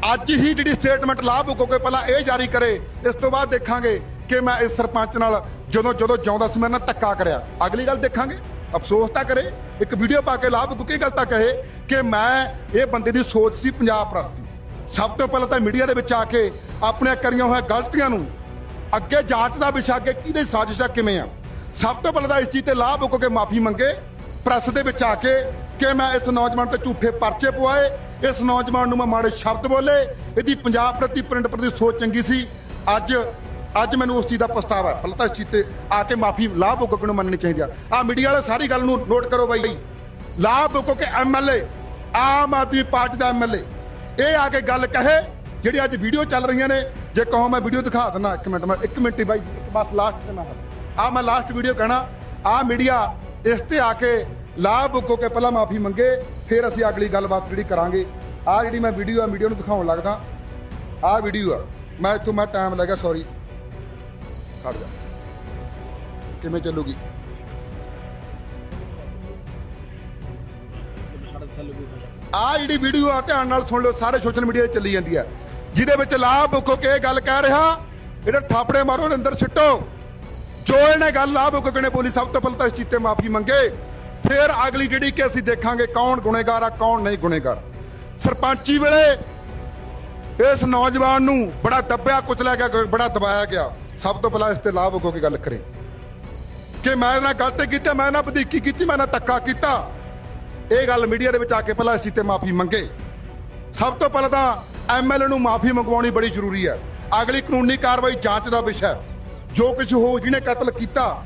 ਅੱਜ ਹੀ ਜਿਹੜੀ ਸਟੇਟਮੈਂਟ ਲਾਭ ਹੋ ਕੇ ਪਹਿਲਾਂ ਇਹ ਜਾਰੀ ਕਰੇ। ਇਸ ਤੋਂ ਬਾਅਦ ਦੇਖਾਂਗੇ ਕਿ ਮੈਂ ਇਸ ਸਰਪੰਚ ਨਾਲ ਜਦੋਂ ਜਦੋਂ ਜਿਉਂਦਾ ਸੀ, ਮੇਰੇ ਨਾਲ ਧੱਕਾ ਕਰਿਆ। ਅਗਲੀ ਗੱਲ ਦੇਖਾਂਗੇ। ਅਫਸੋਸ ਤਾਂ ਕਰੇ। ਇੱਕ ਵੀਡੀਓ ਪਾ ਕੇ ਲਾਭ ਕੀ ਗੱਲ ਤਾਂ ਕਹੇ ਕਿ ਮੈਂ ਇਹ ਬੰਦੇ ਦੀ ਸੋਚ ਸੀ ਪੰਜਾਬ ਪ੍ਰਤੀ। ਸਭ ਤੋਂ ਪਹਿਲਾਂ ਤਾਂ ਮੀਡੀਆ ਦੇ ਵਿੱਚ ਆ ਕੇ ਆਪਣੇ ਕਰੀਆਂ ਹੋਈਆਂ ਗਲਤੀਆਂ ਨੂੰ ਅੱਗੇ ਜਾਂਚ ਦਾ ਵਿਸ਼ਾ ਅੱਗੇ ਕਿਹਦੇ ਆ ਕਿਵੇਂ ਆ? ਸਭ ਤੋਂ ਪਹਿਲਾਂ ਤਾਂ ਇਸ ਚੀਜ਼ ਤੇ ਲਾਭ ਹੋ ਕੇ ਮਾਫੀ ਮੰਗੇ। ਪ੍ਰੈਸ ਦੇ ਵਿੱਚ ਆ ਕੇ ਕਿ ਮੈਂ ਇਸ ਨੌਜਵਾਨ ਤੇ ਝੂਠੇ ਪਰਚੇ ਪਵਾਏ, ਇਸ ਨੌਜਵਾਨ ਨੂੰ ਮੈਂ ਮਾੜੇ ਸ਼ਬਦ ਬੋਲੇ, ਇਹਦੀ ਪੰਜਾਬ ਪ੍ਰਤੀ ਪਿੰਡ ਪ੍ਰਤੀ ਸੋਚ ਚੰਗੀ ਸੀ। ਅੱਜ ਅੱਜ ਮੈਨੂੰ ਉਸ ਚੀਜ਼ ਦਾ ਪਛਤਾਵਾ ਹੈ। ਪਹਿਲਾਂ ਤਾਂ ਇਸ ਚੀਜ਼ ਤੇ ਆ ਕੇ ਮਾਫੀ, ਲਾਭ ਹੋ ਨੂੰ ਮੰਨਣੀ ਚਾਹੀਦੀ ਆ? ਆ ਮੀਡੀਆ ਵਾਲੇ ਸਾਰੀ ਗੱਲ ਨੂੰ ਨੋਟ ਕਰੋ ਬਾਈ ਲਾਭ ਹੋ ਕੇ ਐਮਐਲਏ ਆਮ ਆਦਮੀ ਪਾਰਟੀ ਦਾ ਐਮਐਲਏ ਇਹ ਆ ਕੇ ਗੱਲ ਕਹੇ, ਜਿਹੜੀ ਅੱਜ ਵੀਡੀਓ ਚੱਲ ਰਹੀਆਂ ਨੇ। ਜੇ ਕਹੋ ਮੈਂ ਵੀਡੀਓ ਦਿਖਾ ਦਿੰਦਾ, ਇੱਕ ਮਿੰਟ, ਮੈਂ ਇੱਕ ਮਿੰਟ ਹੀ ਬਾਈ ਇੱਕ ਬਸ ਲਾਸਟ ਤੇ ਮੈਂ ਆ। ਮੈਂ ਲਾਸਟ ਵੀਡੀਓ ਕਹਿਣਾ, ਆ ਮੀਡੀਆ ਇਸ ਤੇ ਆ ਕੇ ਲਾਭ ਬੁੱਕੋ ਕੇ ਪਹਿਲਾਂ ਮਾਫੀ ਮੰਗੇ, ਫਿਰ ਅਸੀਂ ਅਗਲੀ ਗੱਲਬਾਤ ਜਿਹੜੀ ਕਰਾਂਗੇ। ਆ ਜਿਹੜੀ ਮੈਂ ਵੀਡੀਓ ਆ ਵੀਡੀਓ ਨੂੰ ਦਿਖਾਉਣ ਲੱਗਦਾ। ਆ ਵੀਡੀਓ ਆ। ਮੈਂ ਇੱਥੋਂ, ਮੈਂ ਟਾਈਮ ਲੱਗਾ ਸੌਰੀ ਖੜ ਜਾ। ਕਿਵੇਂ ਚੱਲੂਗੀ? ਆ ਜਿਹੜੀ ਵੀਡੀਓ ਆ, ਧਿਆਨ ਨਾਲ ਸੁਣ ਲਓ, ਸਾਰੇ ਸੋਸ਼ਲ ਮੀਡੀਆ ਤੇ ਚੱਲੀ ਜਾਂਦੀ ਆ। ਜਿਹਦੇ ਵਿੱਚ ਲਾਭ ਬੁੱਕੋ ਕੇ ਇਹ ਗੱਲ ਕਹਿ ਰਿਹਾ, ਇਹਦੇ ਥਾਪੜੇ ਮਾਰੋ ਅੰਦਰ ਸਿੱਟੋ। ਜੋ ਇਹਨੇ ਗੱਲ ਲਾਭ ਬੁੱਕੋ ਨੇ ਬੋਲੀ ਸਭ ਤੋਂ ਪਹਿਲਾਂ ਤਾਂ ਇਸ ਚੀਜ਼ ਤੇ ਮਾਫੀ ਮੰਗੇ। ਫਿਰ ਅਗਲੀ ਜਿਹੜੀ ਕਿ ਅਸੀਂ ਦੇਖਾਂਗੇ ਕੌਣ ਗੁਨੇਗਾਰ ਆ, ਕੌਣ ਨਹੀਂ ਗੁਨੇਗਾਰ। ਸਰਪੰਚੀ ਵੇਲੇ ਇਸ ਨੌਜਵਾਨ ਨੂੰ ਬੜਾ ਦੱਬਿਆ ਕੁਚਲਿਆ ਗਿਆ ਬੜਾ ਦਬਾਇਆ ਗਿਆ। ਸਭ ਤੋਂ ਪਹਿਲਾਂ ਇਸ ਤੇ ਲਾਭ ਬੁੱਕੋ ਕੇ ਗੱਲ ਕਰੇ। ਕਿ ਮੈਂ ਨਾ ਨਾਲ ਗਲਤੀ ਕੀਤੀ, ਮੈਂ ਨਾ ਵਧੀਕੀ ਕੀਤੀ, ਮੈਂ ਨਾ ਨਾਲ ਧੱਕਾ ਕੀਤਾ। ਇਹ ਗੱਲ ਮੀਡੀਆ ਦੇ ਵਿੱਚ ਆ ਕੇ ਪਹਿਲਾਂ ਇਸ ਚੀਜ਼ ਤੇ ਮਾਫੀ ਮੰਗੇ। ਸਭ ਤੋਂ ਪਹਿਲਾਂ ਤਾਂ ਐਮਐਲਏ ਨੂੰ ਮਾਫੀ ਮੰਗਵਾਉਣੀ ਬੜੀ ਜ਼ਰੂਰੀ ਹੈ। ਅਗਲੀ ਕਾਨੂੰਨੀ ਕਾਰਵਾਈ ਜਾਂਚ ਦਾ ਵਿਸ਼ਾ ਹੈ। ਜੋ ਕੁਝ ਹੋ ਜਿਹਨੇ ਕਤਲ ਕੀਤਾ,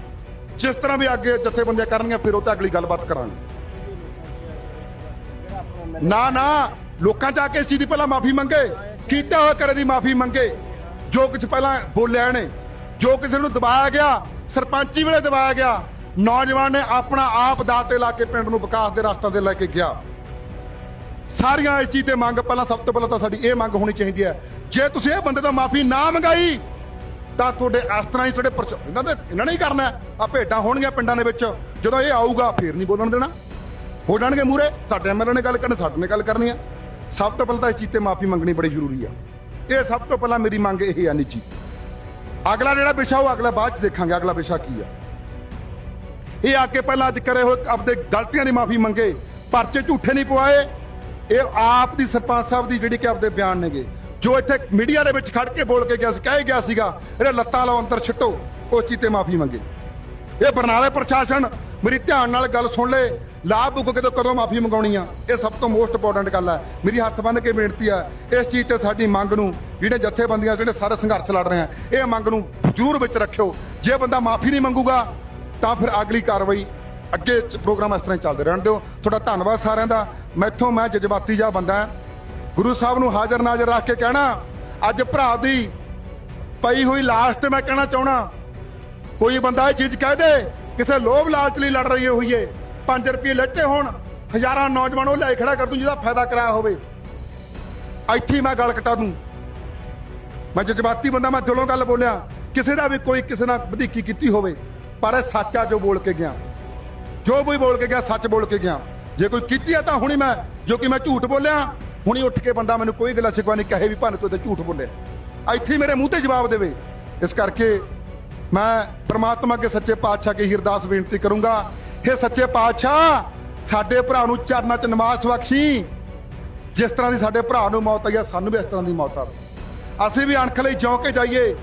ਜਿਸ ਤਰ੍ਹਾਂ ਵੀ ਅੱਗੇ ਜਥੇਬੰਦੀਆਂ ਕਰਨਗੀਆਂ, ਫਿਰ ਉਹ ਤਾਂ ਅਗਲੀ ਗੱਲਬਾਤ ਕਰਾਂਗੇ। ਨਾ ਨਾ, ਲੋਕਾਂ ਚ ਆ ਕੇ ਇਸ ਚੀਜ਼ ਦੀ ਪਹਿਲਾਂ ਮਾਫੀ ਮੰਗੇ, ਕੀਤਾ ਹੋਇਆ ਕਰੇ ਦੀ ਮਾਫੀ ਮੰਗੇ। ਜੋ ਕੁਝ ਪਹਿਲਾਂ ਬੋਲਿਆ ਨੇ ਜੋ ਕਿਸੇ ਨੂੰ ਦਬਾਇਆ ਗਿਆ, ਸਰਪੰਚੀ ਵੇਲੇ ਦਬਾਇਆ ਗਿਆ, ਨੌਜਵਾਨ ਨੇ ਆਪਣਾ ਆਪ ਦਾਤੇ ਲਾ ਕੇ ਪਿੰਡ ਨੂੰ ਵਿਕਾਸ ਦੇ ਰਸਤੇ ਤੇ ਲੈ ਕੇ ਗਿਆ। ਸਾਰੀਆਂ ਇਸ ਚੀਜ਼ ਤੇ ਮੰਗ, ਪਹਿਲਾਂ ਸਭ ਤੋਂ ਪਹਿਲਾਂ ਤਾਂ ਸਾਡੀ ਇਹ ਮੰਗ ਹੋਣੀ ਚਾਹੀਦੀ ਹੈ, ਜੇ ਤੁਸੀਂ ਇਹ ਬੰਦੇ ਤੋਂ ਮਾਫੀ ਨਾ ਮੰਗਾਈ ਤਾਂ ਤੁਹਾਡੇ ਇਸ ਤਰ੍ਹਾਂ ਹੀ ਤੁਹਾਡੇ ਪਰਚ- ਇਹਨਾਂ ਦੇ ਇਹਨਾਂ ਨੇ ਹੀ ਕਰਨਾ ਆ ਭੇਡਾਂ ਹੋਣਗੀਆਂ ਪਿੰਡਾਂ ਦੇ ਵਿੱਚ। ਜਦੋਂ ਇਹ ਆਊਗਾ, ਫੇਰ ਨਹੀਂ ਬੋਲਣ ਦੇਣਾ। ਹੋ ਜਾਣਗੇ ਮੂਰੇ ਸਾਡੇ ਐਮਐਲਏ ਨੇ ਗੱਲ ਕਰਨੀ, ਸਾਡੇ ਨੇ ਗੱਲ ਕਰਨੀ ਆ ਸਭ ਤੋਂ ਪਹਿਲਾਂ ਤਾਂ ਇਸ ਚੀਜ਼ ਤੇ ਮਾਫੀ ਮੰਗਣੀ ਬੜੀ ਜ਼ਰੂਰੀ ਆ। ਇਹ ਸਭ ਤੋਂ ਪਹਿਲਾਂ ਮੇਰੀ ਮੰਗ ਇਹ ਆ, ਨਿੱਜੀ। ਅਗਲਾ ਜਿਹੜਾ ਵਿਸ਼ਾ, ਉਹ ਅਗਲਾ ਬਾਅਦ ਚ ਦੇਖਾਂਗੇ, ਅਗਲਾ ਵਿਸ਼ਾ ਕੀ ਆ। ਇਹ ਆ ਕੇ ਪਹਿਲਾਂ ਅੱਜ ਕਰੇ ਹੋਏ ਆਪਦੇ ਗਲਤੀਆਂ ਦੀ ਮਾਫੀ ਮੰਗੇ। ਪਰਚੇ ਝੂਠੇ ਨਹੀਂ ਪਵਾਏ। ਇਹ ਆਪ ਦੀ ਸਰਪੰਚ ਸਾਹਿਬ ਦੀ ਜਿਹੜੀ ਕਿ ਆਪਦੇ ਬਿਆਨ ਨੇਗੇ। ਜੋ ਇੱਥੇ ਮੀਡੀਆ ਦੇ ਵਿੱਚ ਖੜ ਕੇ ਬੋਲ ਕੇ ਗਿਆ ਸੀ, ਕਹਿ ਗਿਆ ਸੀਗਾ, ਇਹਦੇ ਲੱਤਾਂ ਲਾਓ, ਅੰਦਰ ਛਿੱਟੋ ਉਸ ਚੀਜ਼ ਤੇ ਮਾਫੀ ਮੰਗੇ। ਇਹ ਬਰਨਾਲੇ ਪ੍ਰਸ਼ਾਸਨ ਮੇਰੀ ਧਿਆਨ ਨਾਲ ਗੱਲ ਸੁਣ ਲੈ, ਲਾਭ ਬੁੱਕ ਕੇ ਕਦੋਂ ਮਾਫੀ ਮੰਗਾਉਣੀ ਆ? ਇਹ ਸਭ ਤੋਂ ਮੋਸਟ ਇੰਪੋਰਟੈਂਟ ਗੱਲ ਹੈ ਮੇਰੀ ਹੱਥ ਬੰਨ੍ਹ ਕੇ ਬੇਨਤੀ ਆ, ਇਸ ਚੀਜ਼ ਤੇ ਸਾਡੀ ਮੰਗ ਨੂੰ ਜਿਹੜੇ ਜਥੇਬੰਦੀਆਂ, ਜਿਹੜੇ ਸਾਰੇ ਸੰਘਰਸ਼ ਲੜ ਰਹੇ ਆ, ਇਹ ਮੰਗ ਨੂੰ ਜ਼ਰੂਰ ਵਿੱਚ ਰੱਖਿਓ। ਜੇ ਬੰਦਾ ਮਾਫੀ ਨਹੀਂ ਮੰਗੂਗਾ, ਤਾਂ ਫਿਰ ਅਗਲੀ ਕਾਰਵਾਈ ਅੱਗੇ ਪ੍ਰੋਗਰਾਮ ਇਸ ਤਰ੍ਹਾਂ ਹੀ ਚੱਲਦੇ ਰਹਿਣ ਦਿਓ। ਤੁਹਾਡਾ ਧੰਨਵਾਦ ਸਾਰਿਆਂ ਦਾ। ਮੈਥੋਂ ਮੈਂ ਜਜ਼ਬਾਤੀ ਜਿਹਾ ਬੰਦਾ ਹਾਂ। ਗੁਰੂ ਸਾਹਿਬ ਨੂੰ ਹਾਜ਼ਰ ਨਾਜ਼ਰ ਰੱਖ ਕੇ ਕਹਿਣਾ, ਅੱਜ ਭਰਾ ਦੀ ਪਈ ਹੋਈ ਲਾਸ਼ ਤੇ ਮੈਂ ਕਹਿਣਾ ਚਾਹਣਾ ਕੋਈ ਬੰਦਾ ਇਹ ਚੀਜ਼ ਕਹਿ ਦੇ, ਕਿਸੇ ਲੋਭ ਲਾਲਚ ਲਈ ਲੜ ਰਹੀ ਹੋਈਏ 5 ਰੁਪਏ ਲੈਤੇ ਹੋਣ, ਹਜ਼ਾਰਾਂ ਨੌਜਵਾਨ ਉਹ ਲੈ ਖੜਾ ਕਰ ਦੂੰ ਜਿਹਦਾ ਫਾਇਦਾ ਕਰਾਇਆ ਹੋਵੇ। ਇੱਥੇ ਮੈਂ ਗੱਲ ਕਟਾ ਦੂੰ। ਮੈਂ ਜਜ਼ਬਾਤੀ ਬੰਦਾ, ਮੈਂ ਦਿਲੋਂ ਗੱਲ ਬੋਲਿਆ, ਕਿਸੇ ਦਾ ਵੀ ਕੋਈ ਕਿਸੇ ਨਾਲ ਵਧੀਕੀ ਕੀਤੀ ਹੋਵੇ, ਪਰ ਇਹ ਸੱਚਾ ਜੋ ਬੋਲ ਕੇ ਗਿਆ। ਜੋ ਕੋਈ ਬੋਲ ਕੇ ਗਿਆ, ਸੱਚ ਬੋਲ ਕੇ ਗਿਆ। ਜੇ ਕੋਈ ਕੀਤੀ ਆ ਤਾਂ ਹੁਣੀ ਮੈਂ, ਜੋ ਕਿ ਮੈਂ ਝੂਠ ਬੋਲਿਆ ਹੁਣੀ ਉੱਠ ਕੇ ਬੰਦਾ ਮੈਨੂੰ ਕੋਈ ਗੱਲਾਂ ਸ਼ਿਕਵਾ ਨਹੀਂ, ਕਹੇ ਵੀ ਭਾਨ ਤੂੰ ਤੇ ਝੂਠ ਬੋਲਿਆ। ਇੱਥੇ ਹੀ ਮੇਰੇ ਮੂੰਹ ਤੇ ਜਵਾਬ ਦੇਵੇ। ਇਸ ਕਰਕੇ ਮੈਂ ਪ੍ਰਮਾਤਮਾ ਅੱਗੇ ਸੱਚੇ ਪਾਤਸ਼ਾਹ ਕੇ ਹਿਰਦਾਸ ਬੇਨਤੀ ਕਰੂੰਗਾ हे ਸੱਚੇ ਪਾਤਸ਼ਾਹ, ਸਾਡੇ ਭਰਾ ਨੂੰ ਚਰਨਾਂ 'ਚ ਨਿਵਾਸ ਬਖਸ਼ੀ। ਜਿਸ ਤਰ੍ਹਾਂ ਦੀ ਸਾਡੇ ਭਰਾ ਨੂੰ ਮੌਤ ਆਈ ਆ, ਸਾਨੂੰ ਵੀ ਇਸ ਤਰ੍ਹਾਂ ਦੀ ਮੌਤ ਆ ਅਸੀਂ ਵੀ ਅਣਖ ਲਈ ਜਿਉਂ ਕੇ ਜਾਈਏ,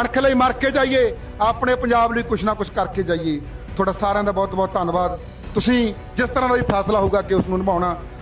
ਅਣਖ ਲਈ ਮਰ ਕੇ ਜਾਈਏ, ਆਪਣੇ ਪੰਜਾਬ ਲਈ ਕੁਛ ਨਾ ਕੁਛ ਕਰਕੇ ਜਾਈਏ। ਤੁਹਾਡਾ ਸਾਰਿਆਂ ਦਾ ਬਹੁਤ ਬਹੁਤ ਧੰਨਵਾਦ। ਤੁਸੀਂ ਜਿਸ ਤਰ੍ਹਾਂ ਦਾ ਵੀ ਫੈਸਲਾ ਹੋਊਗਾ ਕਿ ਉਸ ਨੂੰ ਨਿਭਾਉਣਾ।